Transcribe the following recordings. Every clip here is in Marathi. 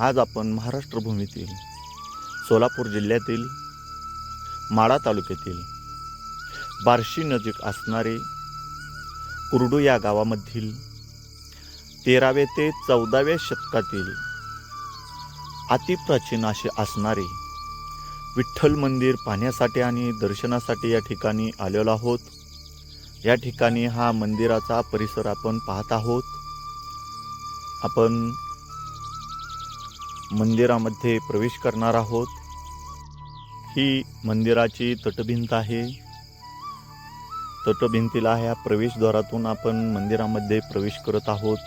आज आपण महाराष्ट्र भूमीतील सोलापूर जिल्ह्यातील माडा तालुक्यातील बार्शी नजीक असणारे कुरडू या गावामधील तेरावे ते चौदाव्या शतकातील अतिप्राचीन असे असणारे विठ्ठल मंदिर पाहण्यासाठी आणि दर्शनासाठी या ठिकाणी आलेलो आहोत. या ठिकाणी हा मंदिराचा परिसर आपण पाहत आहोत. आपण मंदिरामध्ये प्रवेश करणार आहोत. ही मंदिराची तटभिंत आहे. तटभिंतीला ह्या प्रवेशद्वारातून आपण मंदिरामध्ये प्रवेश करत आहोत.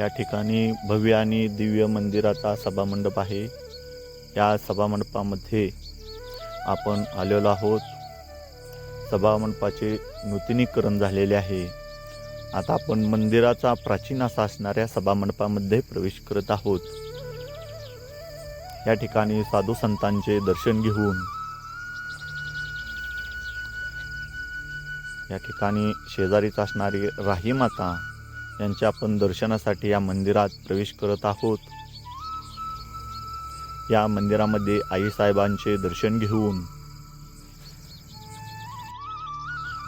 या ठिकाणी भव्य आणि दिव्य मंदिराचा सभामंडप आहे. या सभामंडपामध्ये आपण आलेलो आहोत. सभामंडपाचे नूतनीकरण झालेले आहे. आता आपण मंदिराचा प्राचीन असा असणाऱ्या सभामंडपामध्ये प्रवेश करत आहोत. या ठिकाणी साधू संतांचे दर्शन घेऊन या ठिकाणी शेजारीच असणारी राही माता यांच्या आपण दर्शनासाठी या मंदिरात प्रवेश करत आहोत. या मंदिरामध्ये आईसाहेबांचे दर्शन घेऊन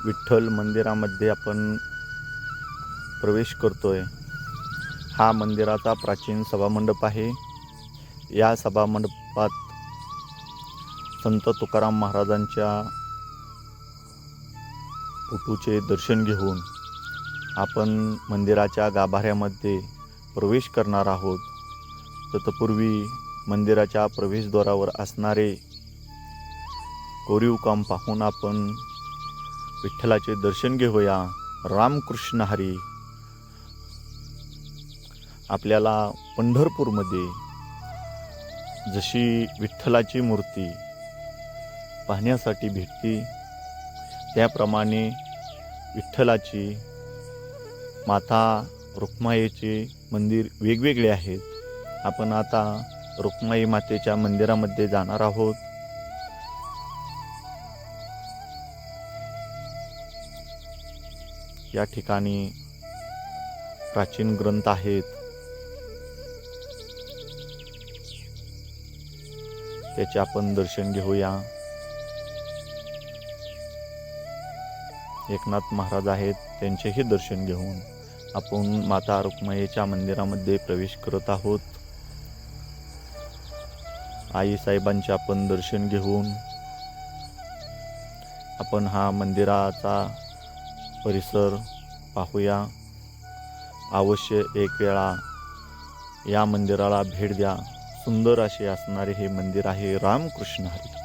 विठ्ठल मंदिरामध्ये आपण प्रवेश करतोय. हा मंदिराचा प्राचीन सभामंडप आहे. या सभामंडपात संत तुकाराम महाराजांच्या फोटोचे दर्शन घेऊन आपण मंदिराच्या गाभाऱ्यामध्ये प्रवेश करणार आहोत. तत्पूर्वी मंदिराच्या प्रवेशद्वारावर असणारे कोरीव काम पाहून आपण विठ्ठलाचे दर्शन घेऊया. रामकृष्ण हरी. आपल्याला पंढरपूरमध्ये जशी विठ्ठलाची मूर्ती पाहण्यासाठी भेटते त्याप्रमाणे विठ्ठलाची माता रुक्माईचे मंदिर वेगवेगळे आहेत. आपण आता रुक्माई मातेच्या मंदिरामध्ये जाणार आहोत. या ठिकाणी प्राचीन ग्रंथ आहेत. त्याचे आपण दर्शन घेऊया. एकनाथ महाराज आहेत त्यांचेही दर्शन घेऊन आपण माता रुक्माईच्या मंदिरामध्ये प्रवेश करत आहोत. आई साहेबांचे आपण दर्शन घेऊन आपण हा मंदिराचा परिसर पाहूया. अवश्य एक वेळा या मंदिराला भेट द्या. सुंदर असे असणारे हे मंदिर आहे रामकृष्ण हरी.